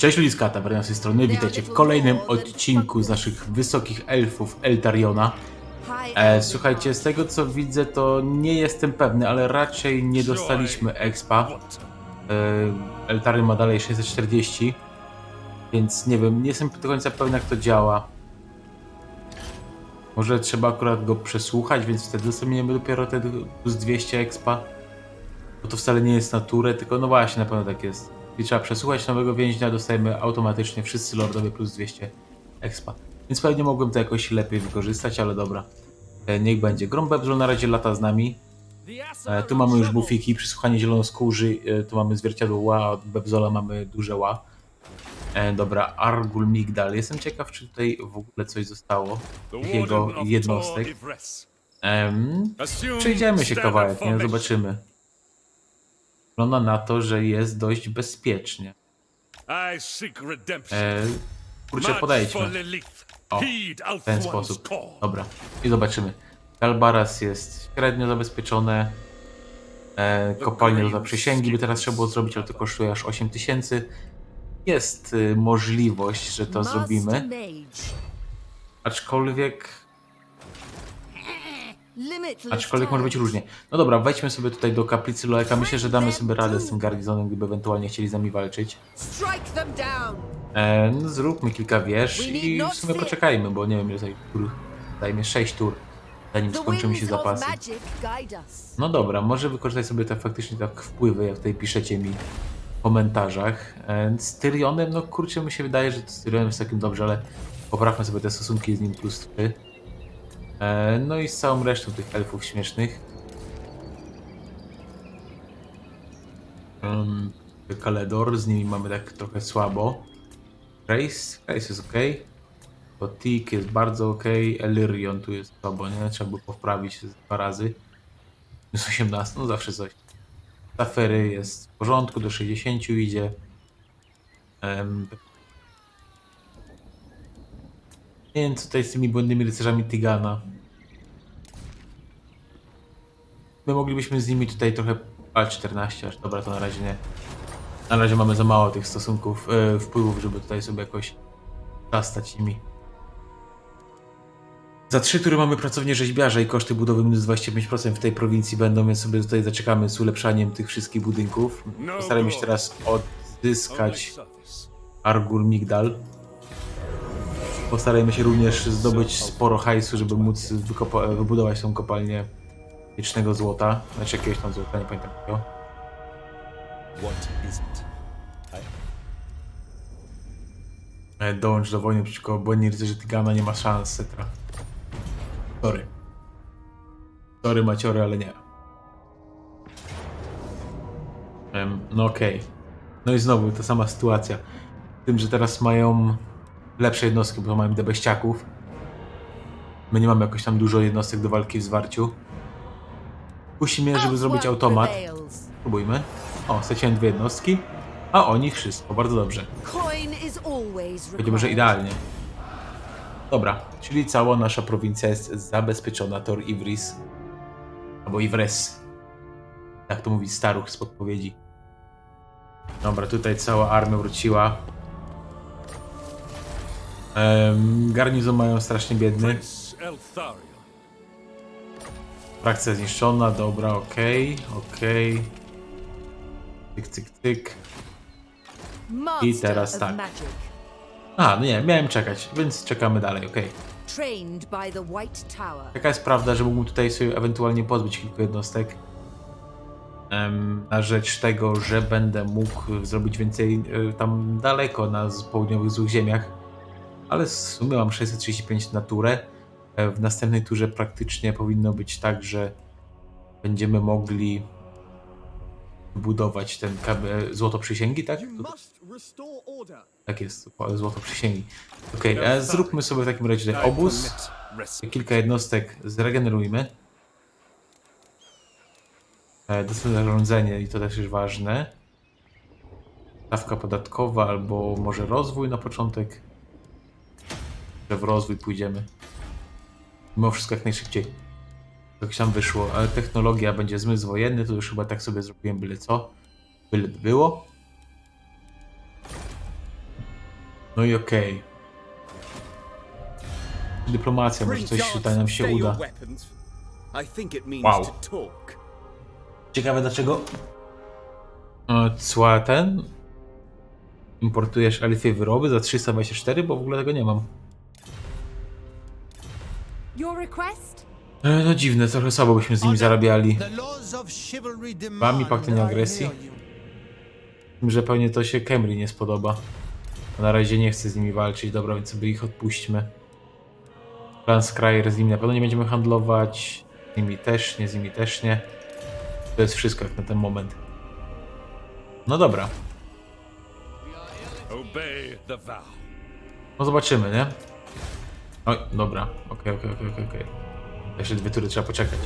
Cześć ludziska, Tawerna z tej strony, witajcie w kolejnym odcinku z naszych wysokich elfów Eltariona. E, słuchajcie, z tego co widzę to nie jestem pewny, ale raczej nie dostaliśmy expa. E, Eltarion ma dalej 640, więc nie wiem, nie jestem do końca pewny jak to działa. Może trzeba akurat go przesłuchać, więc wtedy dostaniemy dopiero te plus 200 expa. Bo to wcale nie jest naturę, tylko no właśnie, na pewno tak jest. I trzeba przesłuchać nowego więźnia, dostajemy automatycznie wszyscy lordowie plus 200 expa. Więc pewnie mogłem to jakoś lepiej wykorzystać, ale dobra. E, niech będzie. Grom Bebzol na razie lata z nami. E, tu mamy już bufiki, przysłuchanie zielonoskórzy, e, tu mamy zwierciadło ła, od Bebzola mamy duże ła. E, dobra, Argul Migdal. Jestem ciekaw, czy tutaj w ogóle coś zostało. Jego jednostek. Em, Przejdziemy się kawałek, nie? Zobaczymy. Wygląda na to, że jest dość bezpiecznie. E, kurczę, podejdźmy. O, w ten sposób. Dobra, i zobaczymy. Kalbaras jest średnio zabezpieczone. E, kopalnie do zaprzysięgi by teraz trzeba było zrobić, ale to kosztuje aż 8000. Jest y, możliwość, że to zrobimy. Aczkolwiek Aczkolwiek może być różnie. No dobra, wejdźmy sobie tutaj do kaplicy Loleka. Myślę, że damy sobie radę z tym garnizonem, gdyby ewentualnie chcieli z nami walczyć. E, no, zróbmy kilka wież i w sumie poczekajmy, bo nie wiem ile tutaj tur. Dajmy 6 tur, zanim skończymy się zapasy. No dobra, może wykorzystać sobie te faktycznie tak wpływy, jak tutaj piszecie mi w komentarzach. E, z Tyrionem, no kurczę, mi się wydaje, że z Tyrionem jest takim dobrze, ale poprawmy sobie te stosunki z nim plus 3. E, no i z całą resztą tych elfów śmiesznych. Kaledor, z nimi mamy tak trochę słabo. Grace, Grace jest ok. Botik jest bardzo ok. Elyrion tu jest słabo, nie? Trzeba by poprawić dwa razy. Jest 18, no zawsze coś. Tafery jest w porządku, do 60 idzie. Nie wiem, co tutaj z tymi błędnymi rycerzami Tigana. My moglibyśmy z nimi tutaj trochę... A, 14 aż, dobra, to na razie nie. Na razie mamy za mało tych stosunków, e, wpływów, żeby tutaj sobie jakoś zastać nimi. Za trzy tury mamy pracownię rzeźbiarza i koszty budowy minus 25% w tej prowincji będą, więc sobie tutaj zaczekamy z ulepszaniem tych wszystkich budynków. Postaramy się teraz odzyskać Argur Migdal. Postarajmy się również zdobyć sporo hajsu, żeby móc wybudować tą kopalnię wiecznego złota. Znaczy jakiegoś tam złota, nie pamiętam it? E, Dołącz do wojny przeciwko błędni rycerzy Tigana, nie ma szans, Setra. Sorry. Sorry Maciory, ale nie. Em, no okej. No i znowu ta sama sytuacja. Tym, że teraz mają lepsze jednostki, bo mają debeściaków. My nie mamy jakoś tam dużo jednostek do walki w zwarciu. Kusi mnie, żeby zrobić automat. Spróbujmy. O, straciłem dwie jednostki. A oni wszystko, bardzo dobrze. Będzie może idealnie. Dobra, czyli cała nasza prowincja jest zabezpieczona. Tor Ivris. Albo Ivres. Jak to mówi staruch z podpowiedzi. Dobra, tutaj cała armia wróciła. Garnizon mają strasznie biedny. Frakcja zniszczona, dobra, okej, okej. Tyk, tyk, tyk. I teraz tak. A, no nie, miałem czekać, więc czekamy dalej, okej. White Tower. Jaka jest prawda, że mógłbym tutaj sobie ewentualnie pozbyć kilku jednostek na rzecz tego, że będę mógł zrobić więcej e, tam daleko na południowych złych ziemiach, ale w sumie mam 635 na turę. E, W następnej turze praktycznie powinno być tak, że będziemy mogli budować ten kabel złoto przysięgi, tak? Tak jest, złoto przysięgi. Okej, e, zróbmy sobie w takim razie obóz. Kilka jednostek zregenerujmy. E, Dostępne zarządzenie i to też jest ważne. Stawka podatkowa albo może rozwój na początek. Że w rozwój pójdziemy. Mimo wszystko jak najszybciej. Jak tam wyszło. Ale technologia będzie zmysł wojenny, to już chyba tak sobie zrobiłem byle co. Byle by było. No i okej. Dyplomacja, może coś tutaj nam się uda. Wow. Ciekawe dlaczego e, cła ten importujesz elfie wyroby za 324, bo w ogóle tego nie mam. No dziwne, trochę słabo byśmy z nimi zarabiali. The laws of chivalry demand Wami pakt that I agresji? że pewnie to się Kemri nie spodoba. A na razie nie chce z nimi walczyć, dobra, więc sobie ich odpuśćmy. Plan Scryer z nimi na pewno nie będziemy handlować. Z nimi też nie, z nimi też nie. To jest wszystko jak na ten moment. No dobra, no zobaczymy, nie? Oj, dobra, okej, okej, okej, okej. Jeszcze dwie tury trzeba poczekać.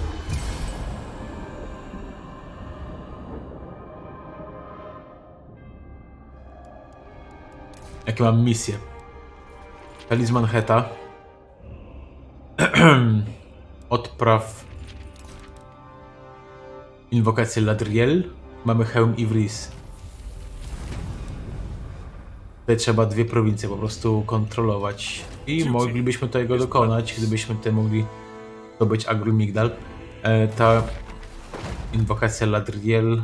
Jakie mam misje? Talizman Heta. Odpraw. Inwokację Ladriel. Mamy hełm Ivris. Tutaj trzeba dwie prowincje po prostu kontrolować. I moglibyśmy tego dokonać, gdybyśmy tutaj mogli zdobyć Agrul Migdal. E, ta inwokacja Ladriel.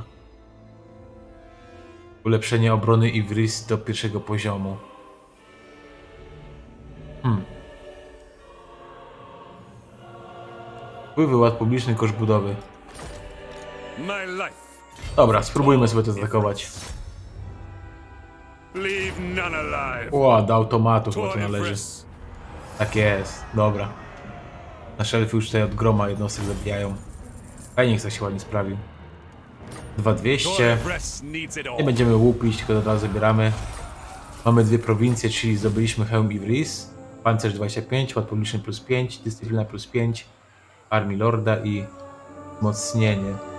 Ulepszenie obrony Ivris do pierwszego poziomu. Hmm. Wpływy ład publiczny, koszt budowy. Dobra, spróbujmy sobie to zaatakować. Leave none alive. O, do automatu chyba To należy. Tak jest, dobra. Nasze elfy już tutaj od groma jednostek zabijają. Fajnie to się ładnie sprawił. 2200. To Ifris needs it Nie będziemy łupić, tylko od razu zabieramy. Mamy dwie prowincje, czyli zdobyliśmy Helm Ivris, Pancerz 25, Ład Publiczny plus 5, Dyscyplina plus 5, Armii Lorda i Wzmocnienie.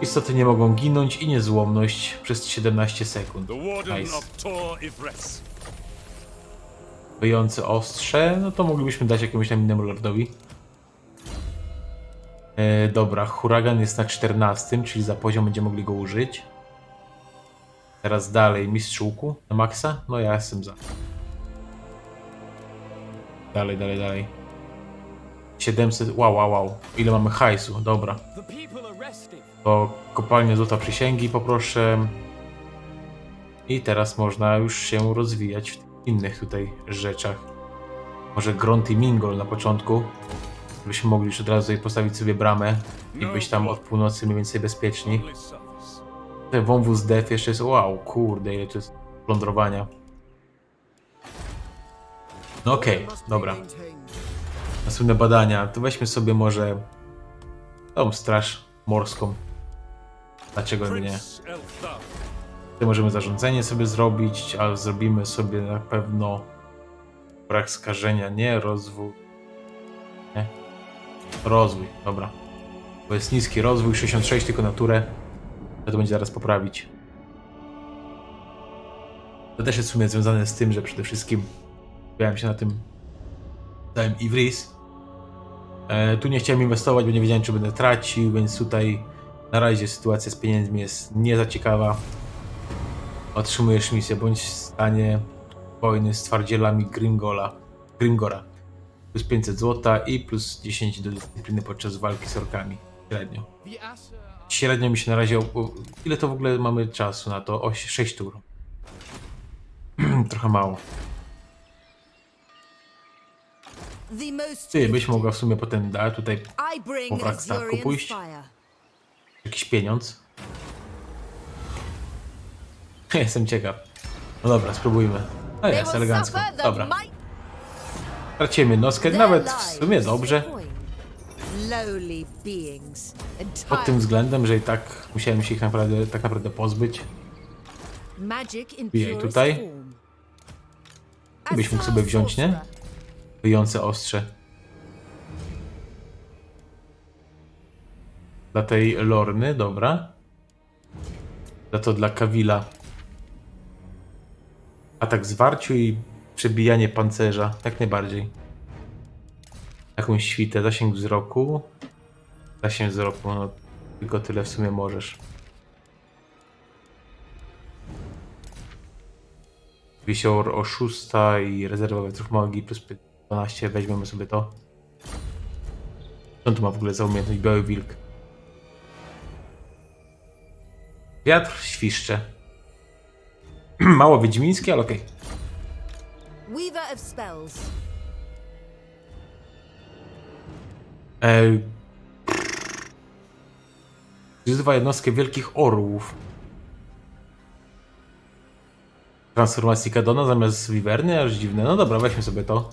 Istoty nie mogą ginąć i niezłomność przez 17 sekund. Nice. Wyjące ostrze, no to moglibyśmy dać jakiemuś tam innemu lordowi. E, dobra, huragan jest na 14, czyli za poziom będziemy mogli go użyć. Teraz dalej, mistrz łuku na maksa? No ja jestem za. Dalej, dalej, dalej. 700, wow, wow, wow. Ile mamy hajsu, dobra. The people To kopalnia złota przysięgi poproszę. I teraz można już się rozwijać w innych tutaj rzeczach. Może Gront i Mingol na początku. Byśmy mogli już od razu postawić sobie bramę i być tam od północy mniej więcej bezpieczni. Tutaj wąwóz Def jeszcze jest, wow, kurde, ile to jest plądrowania. No okej, be dobra. Następne badania, to weźmy sobie może tą straż morską. Dlaczego nie? Tutaj możemy zarządzanie sobie zrobić, ale zrobimy sobie na pewno brak skażenia, nie rozwój. Nie. Rozwój, dobra. Bo jest niski rozwój, 66 tylko naturę. To będzie zaraz poprawić. To też jest w sumie związane z tym, że przede wszystkim skupiałem się na tym całym Ivris. E, tu nie chciałem inwestować, bo nie wiedziałem, czy będę tracił, więc tutaj na razie sytuacja z pieniędzmi jest nie za ciekawa otrzymujesz misję, bądź w stanie wojny z twardzielami Gringola, Gringora. Plus 500 złota i plus 10 do dyscypliny podczas walki z orkami. Średnio. Średnio mi się na razie... Ile to w ogóle mamy czasu na to? O, 6 tur. Trochę mało. Ty, byś mogła w sumie potem dać tutaj po wrak statku Azurian pójść? Jakiś pieniądz. Jestem ciekaw. No dobra, spróbujmy. No jest, elegancko. Dobra. noskę, their nawet w sumie dobrze. Pod tym względem, że i tak musiałem się ich naprawdę, tak naprawdę pozbyć. Bijaj tutaj. Byś mógł sobie wziąć, nie? Wyjące ostrze. Dla tej Lorny, dobra. Za to dla Kawila. Atak zwarciu i przebijanie pancerza, jak najbardziej. Jakąś świtę, zasięg wzroku. Zasięg wzroku, no tylko tyle w sumie możesz. Wisior o 6 i rezerwa wetrów magii plus 12. Weźmiemy sobie to. Co on tu ma w ogóle za umiejętność? Biały wilk. Wiatr świszcze. Mało wiedźmińskie, ale okej. Weaver of spells. E... Przyzywa jednostkę wielkich orłów. Transformacji Kadona zamiast Wiwerny, aż dziwne. No dobra, weźmy sobie to.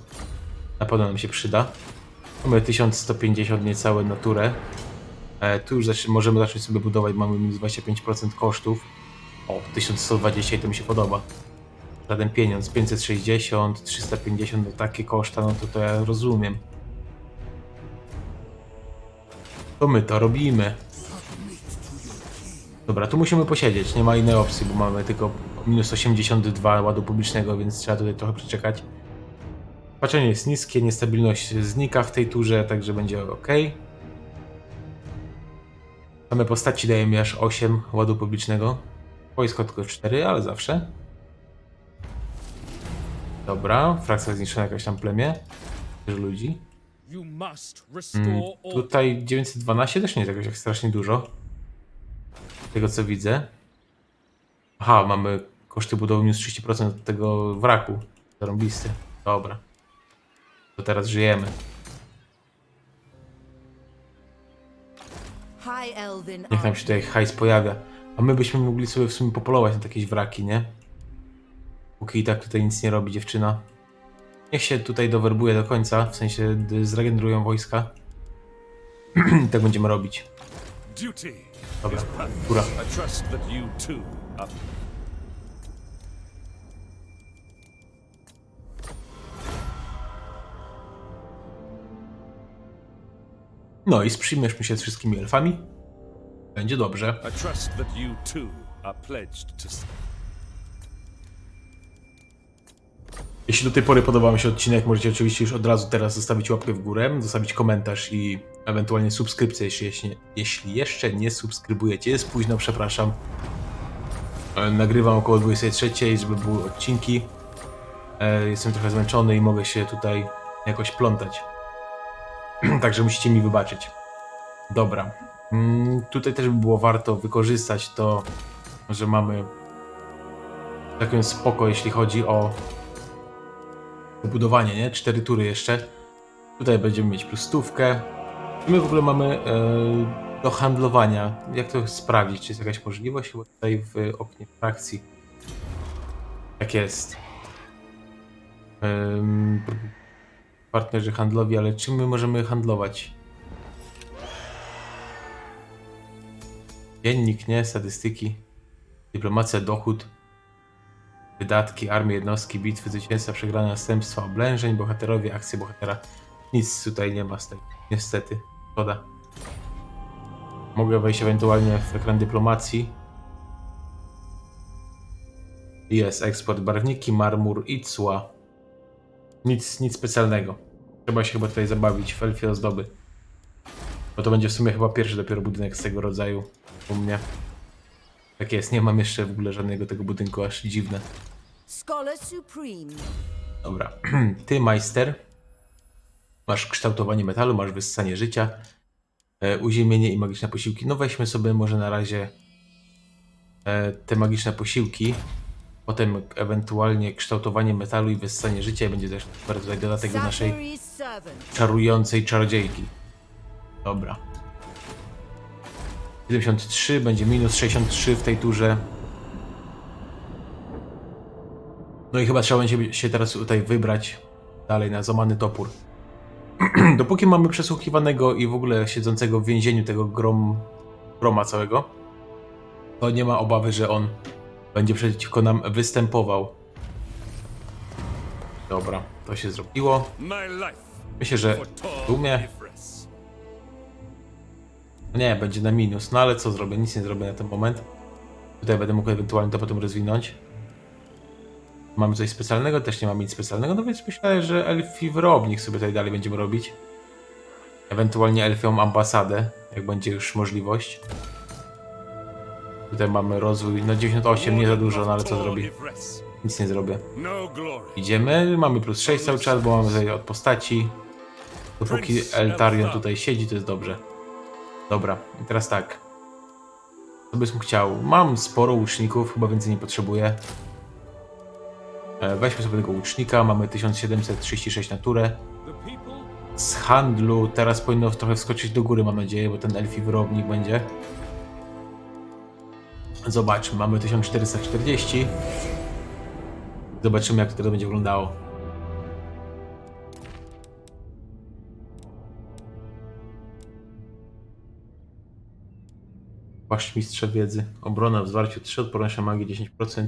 Na pewno nam się przyda. Mamy 1150 niecałe naturę. E, tu już możemy zacząć sobie budować, mamy minus 25% kosztów. O, 1120 i to mi się podoba. Żaden pieniądz, 560, 350, no takie koszta, no to to ja rozumiem. To my to robimy. Dobra, tu musimy posiedzieć, nie ma innej opcji, bo mamy tylko minus 82 ładu publicznego, więc trzeba tutaj trochę przeczekać. Patrzenie jest niskie, niestabilność znika w tej turze, także będzie ok. Same postaci dają mi aż 8 ładu publicznego. Wojsko tylko 4, ale zawsze. Dobra, frakcja zniszczona jakaś tam plemię. Też ludzi. Mm, order. tutaj 912 też nie jest jakoś tak strasznie dużo. Z tego co widzę. Aha, mamy koszty budowy minus 30% od tego wraku. Zarąbisty. Dobra. To teraz żyjemy. Niech nam się tutaj hajs pojawia. A my byśmy mogli sobie w sumie popolować na jakieś wraki, nie? Póki i tak tutaj nic nie robi dziewczyna. Niech się tutaj dowerbuje do końca, w sensie gdy zregenerują wojska. I tak będziemy robić. Dobra, góra. No i sprzyjmieszmy się z wszystkimi elfami. Będzie dobrze. I trust that you too are pledged to. s- Jeśli do tej pory podobał mi się odcinek, możecie oczywiście już od razu teraz zostawić łapkę w górę, zostawić komentarz i ewentualnie subskrypcję, jeśli, jeśli, jeśli jeszcze nie subskrybujecie. Jest późno, przepraszam. E, Nagrywam około 23, żeby były odcinki. E, Jestem trochę zmęczony i mogę się tutaj jakoś plątać. Także musicie mi wybaczyć. Dobra. Mm, Tutaj też by było warto wykorzystać to, że mamy taką spoko, jeśli chodzi o budowanie, nie? Cztery tury jeszcze. Tutaj będziemy mieć plus stówkę. My w ogóle mamy e, do handlowania. Jak to sprawdzić? Czy jest jakaś możliwość? Chyba tutaj w oknie frakcji. Tak jest. Em, partnerzy handlowi, ale czym my możemy handlować? Dziennik, nie? Statystyki. Dyplomacja, dochód. Wydatki, armie, jednostki, bitwy, zwycięstwa, przegrane następstwa, oblężeń, bohaterowie, akcje bohatera. Nic tutaj nie ma z tego. Niestety. Szkoda. Mogę wejść ewentualnie w ekran dyplomacji. Jest eksport barwniki, marmur i cła. Nic, nic specjalnego. Trzeba się chyba tutaj zabawić w elfie ozdoby. Bo to będzie w sumie chyba pierwszy dopiero budynek z tego rodzaju u mnie. Tak jest, nie mam jeszcze w ogóle żadnego tego budynku, aż dziwne. Scholar Supreme. Dobra, ty majster. Masz kształtowanie metalu, masz wyssanie życia, e, uziemienie i magiczne posiłki. No weźmy sobie może na razie e, te magiczne posiłki. Potem ewentualnie kształtowanie metalu i wyssanie życia będzie też super tutaj dodatek do naszej czarującej czarodziejki. Dobra. 73, będzie minus 63 w tej turze. No i chyba trzeba będzie się teraz tutaj wybrać dalej na złamany topór. Dopóki mamy przesłuchiwanego i w ogóle siedzącego w więzieniu tego grom, groma całego, to nie ma obawy, że on będzie przeciwko nam występował. Dobra, to się zrobiło. Myślę, że w Nie, będzie na minus. No ale co zrobię? Nic nie zrobię na ten moment. Tutaj będę mógł ewentualnie to potem rozwinąć. Mamy coś specjalnego? Też nie mamy nic specjalnego, no więc myślę, że elfi wyrobnik sobie tutaj dalej będziemy robić. Ewentualnie elfią ambasadę, jak będzie już możliwość. Tutaj mamy rozwój, no 98, nie za dużo, no ale co zrobi? Nic nie zrobię. No. Idziemy, mamy plus 6 cały czas, bo mamy tutaj od postaci. Dopóki Eltarion tutaj siedzi, to jest dobrze. Dobra, i teraz tak. Co byś chciał? Mam sporo łuczników, chyba więcej nie potrzebuję. E, Weźmy sobie tego łucznika, mamy 1736 na turę. The people Z handlu teraz powinno trochę wskoczyć do góry, mam nadzieję, bo ten elfi wyrobnik będzie. Zobaczmy, mamy 1440. Zobaczymy, jak to będzie wyglądało. Płaszcz mistrza wiedzy. Obrona w zwarciu 3, odporność na magię 10%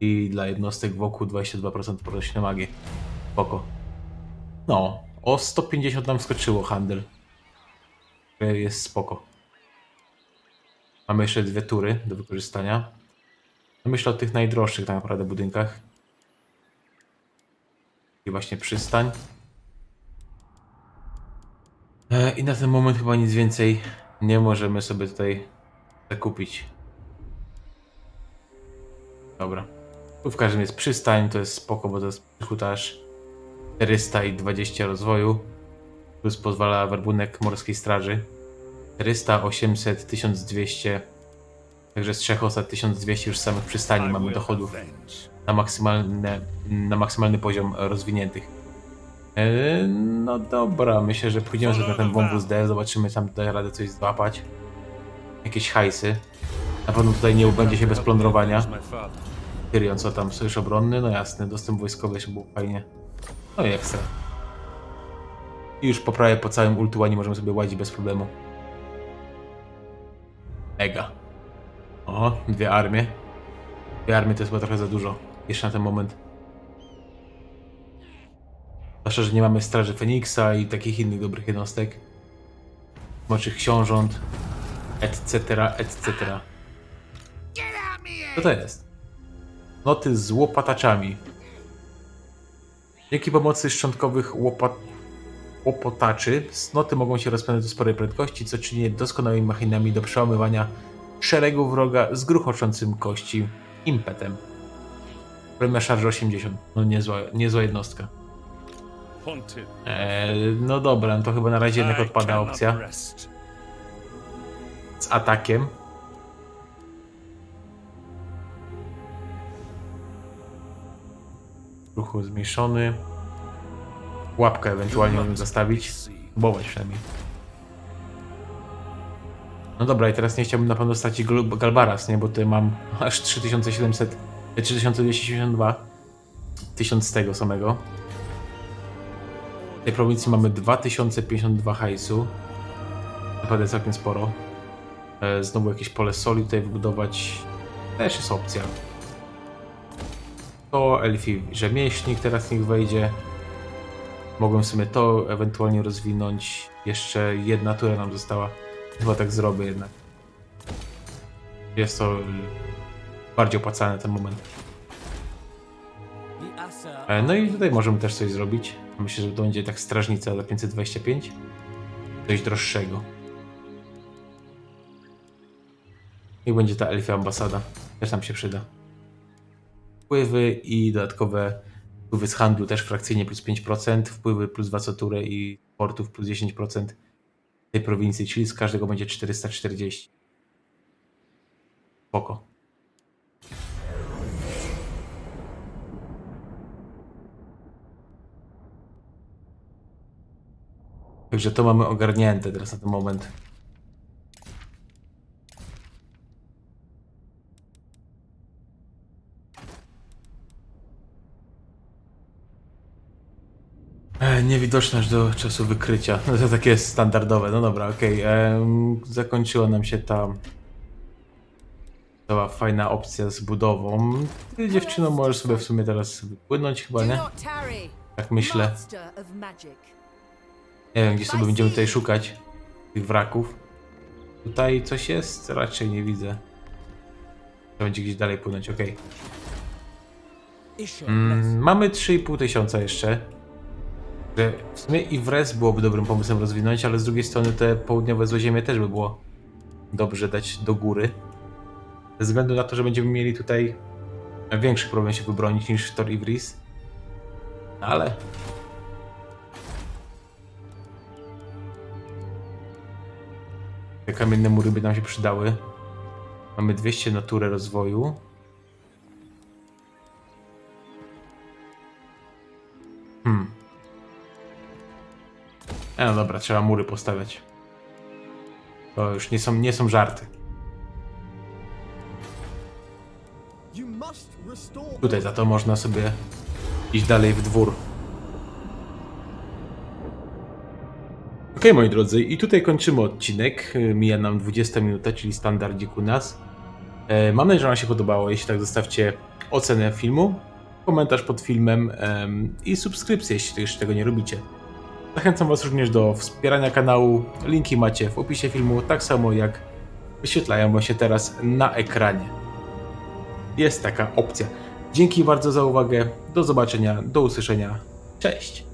i dla jednostek wokół 22% odporność na magię. Spoko. No, o 150 nam skoczyło handel. Które Jest spoko. Mamy jeszcze dwie tury do wykorzystania. No Myślę o tych najdroższych tak naprawdę budynkach. I właśnie przystań. E, I na ten moment chyba nic więcej nie możemy sobie tutaj zakupić. Dobra. Tu w każdym jest przystań, to jest spoko, bo to jest hutarz 420 rozwoju. Plus pozwala werbunek morskiej straży. 400, 800, 1200. Także z trzech osad 1200 już samych przystani mamy dochodów na, maksymalne, na maksymalny poziom rozwiniętych. E, No dobra, myślę, że pójdziemy sobie na ten wąwóz D, zobaczymy tam da radę coś złapać. Jakieś hajsy. Na pewno tutaj nie ubędzie się bez plądrowania. Tyrion, co tam, sojusz obronny? No jasne, dostęp wojskowy się było fajnie. No i ekstra. I już poprawię po całym ultuanie, możemy sobie łazić bez problemu. Mega. O, dwie armie. Dwie armie to jest chyba trochę za dużo. Jeszcze na ten moment. Zwłaszcza, że nie mamy Straży Feniksa i takich innych dobrych jednostek. Moczych książąt, etc., etc. Co to jest? Noty z łopataczami. Dzięki pomocy szczątkowych łopat... łopotaczy, snoty mogą się rozpędzać do sporej prędkości, co czyni je doskonałymi machinami do przełamywania szeregu wroga z gruchoczącym kości impetem. Premia szarży 80. No niezła, niezła jednostka. Eee, no dobra, no to chyba na razie jednak odpada opcja z atakiem. Ruchu zmniejszony. Łapkę ewentualnie możemy zastawić. Próbować przynajmniej. No dobra, i teraz nie chciałbym na pewno stracić Galbaras, nie? Bo tutaj mam aż 3700, e, 3272. 1000 z tego samego. W tej prowincji mamy 2052 hajsu. Naprawdę całkiem sporo. E, Znowu jakieś pole soli tutaj wybudować. Też jest opcja. To Elfi Rzemieślnik teraz niech wejdzie. Mogłem w sumie to ewentualnie rozwinąć. Jeszcze jedna tura nam została. Chyba tak zrobię jednak. Jest to bardziej opłacalny ten moment. E, No i tutaj możemy też coś zrobić. Myślę, że to będzie tak strażnica za 525. Coś droższego. I będzie ta elfia ambasada. Też nam się przyda. Wpływy i dodatkowe wpływy z handlu też frakcyjnie plus 5%, wpływy plus 2 co turę i portów plus 10% tej prowincji, czyli z każdego będzie 440. Spoko. Także to mamy ogarnięte teraz na ten moment. E, Niewidoczność do czasu wykrycia. No to takie jest standardowe. No dobra, okej. em, Zakończyła nam się ta cała fajna opcja z budową. Ty, dziewczyno, możesz sobie w sumie teraz wypłynąć chyba, nie? Tak myślę. Nie wiem, gdzie sobie będziemy tutaj szukać tych wraków. Tutaj coś jest? Raczej nie widzę. To będzie gdzieś dalej płynąć, okej. Mm, mamy 3,5 tysiąca jeszcze. Że W sumie i Wres byłoby dobrym pomysłem rozwinąć, ale z drugiej strony te południowe złoziemie też by było dobrze dać do góry. Ze względu na to, że będziemy mieli tutaj większy problem się wybronić niż Tor Ivris. Ale Te kamienne mury by nam się przydały. Mamy 200 natury rozwoju. E, no dobra, trzeba mury postawiać. To już nie są, nie są żarty. Tutaj za to można sobie iść dalej w dwór. Okej, moi drodzy, i tutaj kończymy odcinek. Y, Mija nam 20 minuta, czyli standardzik u nas. E, Mam nadzieję, że Wam się podobało. Jeśli tak, zostawcie ocenę filmu, komentarz pod filmem em, i subskrypcję, jeśli jeszcze tego nie robicie. Zachęcam Was również do wspierania kanału. Linki macie w opisie filmu, tak samo jak wyświetlają się teraz na ekranie jest taka opcja. Dzięki bardzo za uwagę. Do zobaczenia, do usłyszenia. Cześć.